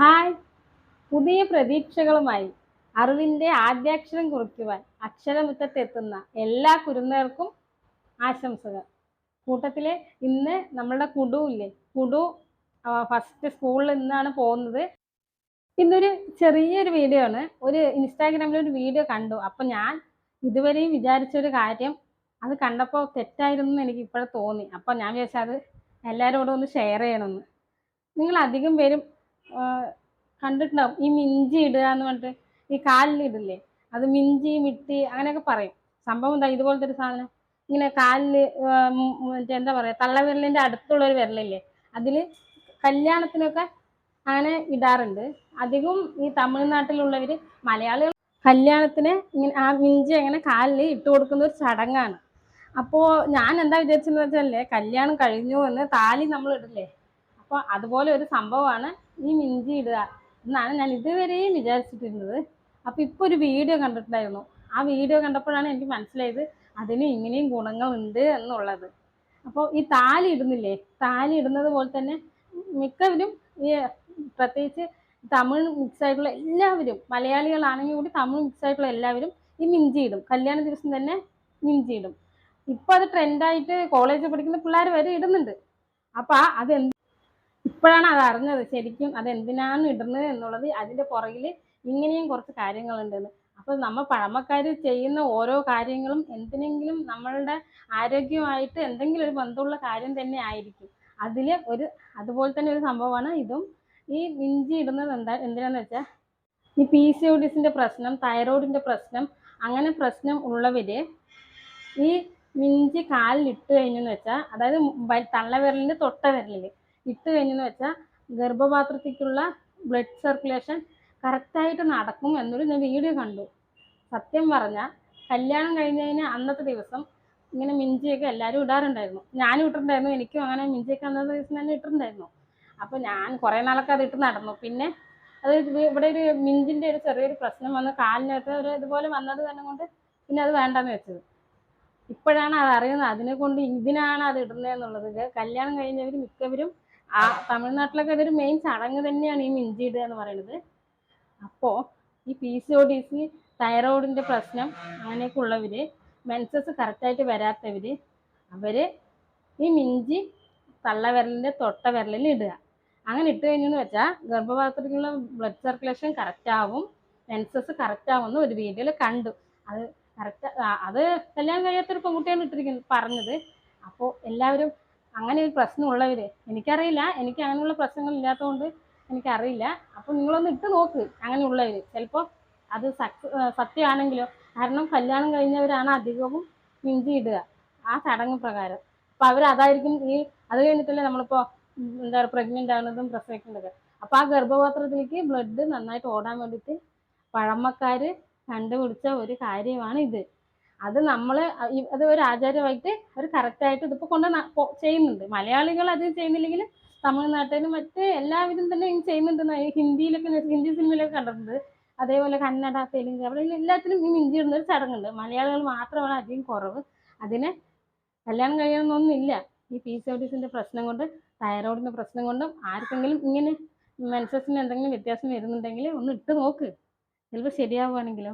Hi. പുതിയ പ്രതീക്ഷകളുമായി അറിവിന്റെ ആദ്യാക്ഷരം കുറിക്കുവാൻ അക്ഷരമുറ്റത്തെത്തുന്ന എല്ലാ കുരുന്നേർക്കും ആശംസകൾ. കൂട്ടത്തിൽ ഇന്ന് നമ്മളുടെ കുടു ഇല്ലേ? കുടു ഫസ്റ്റ് സ്കൂളിൽ നിന്നാണ് പോകുന്നത്. ഇന്നൊരു ചെറിയൊരു വീഡിയോ ആണ്. ഒരു ഇൻസ്റ്റാഗ്രാമിൽ ഒരു വീഡിയോ കണ്ടു. അപ്പം ഞാൻ ഇതുവരെയും വിചാരിച്ച ഒരു കാര്യം അത് കണ്ടപ്പോൾ തെറ്റായിരുന്നു എന്ന് എനിക്ക് ഇപ്പോഴും തോന്നി. അപ്പം ഞാൻ വിചാരിച്ചത് എല്ലാവരോടും ഒന്ന് ഷെയർ ചെയ്യണമെന്ന് നിങ്ങൾ അധികം പേരും കണ്ടിട്ടുണ്ടാവും. ഈ മിഞ്ചി ഇടുക എന്ന് പറഞ്ഞിട്ട് ഈ കാലിൽ ഇടില്ലേ? അത് മിഞ്ചി മിട്ടി അങ്ങനെയൊക്കെ പറയും. സംഭവം എന്താ? ഇതുപോലത്തെ ഒരു സാധനം. ഇങ്ങനെ കാലിൽ എന്താ പറയുക തള്ളവിരലിന്റെ അടുത്തുള്ള ഒരു വിരലില്ലേ? അതിൽ കല്യാണത്തിനൊക്കെ അങ്ങനെ ഇടാറുണ്ട്. അധികവും ഈ തമിഴ്നാട്ടിലുള്ളവര് മലയാളികൾ കല്യാണത്തിന് ഇങ്ങനെ ആ മിഞ്ചി അങ്ങനെ കാലിൽ ഇട്ട് കൊടുക്കുന്ന ഒരു ചടങ്ങാണ്. അപ്പോൾ ഞാൻ എന്താ വിചാരിച്ചെന്ന് വെച്ചാലേ കല്യാണം കഴിഞ്ഞു എന്ന് താലി നമ്മൾ ഇടില്ലേ? അപ്പൊ അതുപോലെ ഒരു സംഭവമാണ് ഈ മിഞ്ചി ഇടുക എന്നാണ് ഞാൻ ഇതുവരെയും വിചാരിച്ചിട്ടിരുന്നത്. അപ്പൊ ഇപ്പൊ ഒരു വീഡിയോ കണ്ടിട്ടുണ്ടായിരുന്നു. ആ വീഡിയോ കണ്ടപ്പോഴാണ് എനിക്ക് മനസ്സിലായത് അതിന് ഇങ്ങനെയും ഗുണങ്ങളുണ്ട് എന്നുള്ളത്. അപ്പോൾ ഈ താലി ഇടുന്നില്ലേ? താലി ഇടുന്നത് പോലെ തന്നെ മിക്കവരും ഈ പ്രത്യേകിച്ച് തമിഴ് മിക്സ് ആയിട്ടുള്ള എല്ലാവരും മലയാളികളാണെങ്കിൽ കൂടി തമിഴ് മിക്സ് ആയിട്ടുള്ള എല്ലാവരും ഈ മിഞ്ചി ഇടും. കല്യാണ ദിവസം തന്നെ മിഞ്ചി ഇടും. ഇപ്പൊ അത് ട്രെൻഡായിട്ട് കോളേജിൽ പഠിക്കുന്ന പിള്ളേർ വരെ ഇടുന്നുണ്ട്. അപ്പൊ ആ- ഇപ്പോഴാണ് അത് അറിഞ്ഞത്. ശരിക്കും അത് എന്തിനാണ് ഇടുന്നത് എന്നുള്ളത് അതിന്റെ പുറകിൽ ഇങ്ങനെയും കുറച്ച് കാര്യങ്ങളുണ്ടെന്ന്. അപ്പൊ നമ്മൾ പഴമക്കാർ ചെയ്യുന്ന ഓരോ കാര്യങ്ങളും എന്തിനെങ്കിലും നമ്മളുടെ ആരോഗ്യമായിട്ട് എന്തെങ്കിലും ഒരു ബന്ധമുള്ള കാര്യം തന്നെ ആയിരിക്കും. അതിൽ ഒരു അതുപോലെ തന്നെ ഒരു സംഭവമാണ് ഇതും. ഈ ഇഞ്ചി ഇടുന്നത് എന്താ എന്തിനാന്ന് വെച്ചാൽ ഈ പി സി ഒ ഡിസിന്റെ പ്രശ്നം തൈറോയിഡിന്റെ പ്രശ്നം അങ്ങനെ പ്രശ്നം ഉള്ളവര് ഈ മിഞ്ചി കാലിലിട്ട് കഴിഞ്ഞെന്ന് വെച്ചാൽ അതായത് തള്ളവിരലിന്റെ തൊട്ട വിരലിൽ ഇട്ട് കഴിഞ്ഞെന്ന് വെച്ചാൽ ഗർഭപാത്രത്തിലേക്കുള്ള ബ്ലഡ് സർക്കുലേഷൻ കറക്റ്റായിട്ട് നടക്കും എന്നൊരു ഞാൻ വീഡിയോ കണ്ടു. സത്യം പറഞ്ഞാൽ കല്യാണം കഴിഞ്ഞതിന് അന്നത്തെ ദിവസം ഇങ്ങനെ മിഞ്ചിയൊക്കെ എല്ലാവരും ഇടാറുണ്ടായിരുന്നു. ഞാനും ഇട്ടിട്ടുണ്ടായിരുന്നു എനിക്കും അങ്ങനെ മിഞ്ചിയൊക്കെ അന്നത്തെ ദിവസം തന്നെ ഇട്ടിട്ടുണ്ടായിരുന്നു. അപ്പോൾ ഞാൻ കുറേ നാളൊക്കെ അത് ഇട്ട് നടന്നു. പിന്നെ അത് ഇവിടെ ഒരു മിഞ്ചിന്റെ ഒരു ചെറിയൊരു പ്രശ്നം വന്ന് കാലിനകത്ത് ഒരു ഇതുപോലെ വന്നത് തന്നെ കൊണ്ട് പിന്നെ അത് വേണ്ടെന്ന് വെച്ചത്. ഇപ്പോഴാണ് അത് അറിയുന്നത്. അതിനെ കൊണ്ട് ഇതിനാണ് അത് ഇടുന്നത് എന്നുള്ളത് കല്യാണം കഴിഞ്ഞവർ മിക്കവരും ആ തമിഴ്നാട്ടിലൊക്കെ ഇതൊരു മെയിൻ ചടങ്ങ് തന്നെയാണ് ഈ മിഞ്ചി ഇടുക എന്ന് പറയുന്നത്. അപ്പോ ഈ P C O D C തൈറോയിഡിന്റെ പ്രശ്നം അങ്ങനെയൊക്കെ ഉള്ളവര് മെൻസസ് കറക്റ്റായിട്ട് വരാത്തവര് അവർ ഈ മിഞ്ചി തള്ളവിരലിന്റെ തൊട്ട വിരലിൽ ഇടുക. അങ്ങനെ ഇട്ട് കഴിഞ്ഞെന്ന് വെച്ചാൽ ഗർഭപാത്രത്തിലുള്ള ബ്ലഡ് സർക്കുലേഷൻ കറക്റ്റ് ആവും മെൻസസ് കറക്റ്റ് ആവുമെന്ന് ഒരു വീഡിയോയിൽ കണ്ടു. അത് കറക്റ്റ് അത് കല്യാണം കഴിയാത്തൊരു പെൺകുട്ടിയാണ് ഇട്ടിരിക്കുന്നത് പറഞ്ഞത്. അപ്പോ എല്ലാവരും അങ്ങനെ ഒരു പ്രശ്നമുള്ളവര് എനിക്കറിയില്ല. എനിക്ക് അങ്ങനെയുള്ള പ്രശ്നങ്ങൾ ഇല്ലാത്തതുകൊണ്ട് എനിക്കറിയില്ല. അപ്പോൾ നിങ്ങളൊന്ന് ഇട്ട് നോക്ക് അങ്ങനെയുള്ളവർ ചിലപ്പോൾ അത് സത്യമാണെങ്കിലോ കാരണം കല്യാണം കഴിഞ്ഞവരാണ് അധികവും മിഞ്ചി ഇടുക. ആ ചടങ്ങ് പ്രകാരം. അപ്പം അവർ അതായിരിക്കും ഈ അത് കഴിഞ്ഞിട്ടല്ലേ നമ്മളിപ്പോൾ എന്താ പറയുക പ്രഗ്നന്റ് ആവുന്നതും പ്രസവിക്കുന്നതൊക്കെ അപ്പം ആ ഗർഭപാത്രത്തിലേക്ക് ബ്ലഡ് നന്നായിട്ട് ഓടാൻ വേണ്ടിയിട്ട് പഴമക്കാർ കണ്ടുപിടിച്ച ഒരു കാര്യമാണ് ഇത്. അത് ഈ- അത് ഒരു ആചാരമായിട്ട് അവർ കറക്റ്റായിട്ട് ഇതിപ്പോ കൊണ്ട് ചെയ്യുന്നുണ്ട്. മലയാളികൾ അത് ചെയ്യുന്നില്ലെങ്കിൽ തമിഴ്നാട്ടിലും മറ്റ് എല്ലാവരും തന്നെ ഈ ഹിന്ദിയിലൊക്കെ ഹിന്ദി സിനിമയിലൊക്കെ കണ്ടിട്ടുണ്ട്. അതേപോലെ കന്നഡ തെലുങ്ക് അവിടെ എല്ലാത്തിലും ഈ മിഞ്ചി ഇടുന്ന ഒരു ചടങ്ങുണ്ട്. മലയാളികൾ മാത്രമാണ് അധികം കുറവ്. അതിന് കല്യാണം കഴിയണമെന്നൊന്നുമില്ല. ഈ പി സി ഒ പ്രശ്നം കൊണ്ട് തൈറോയിഡിന്റെ പ്രശ്നം കൊണ്ടും ആർക്കെങ്കിലും ഇങ്ങനെ മെൻസസിന് എന്തെങ്കിലും വ്യത്യാസം വരുന്നുണ്ടെങ്കിൽ ഒന്ന് ഇട്ട് നോക്ക്. ചിലപ്പോൾ ശരിയാവുകയാണെങ്കിലോ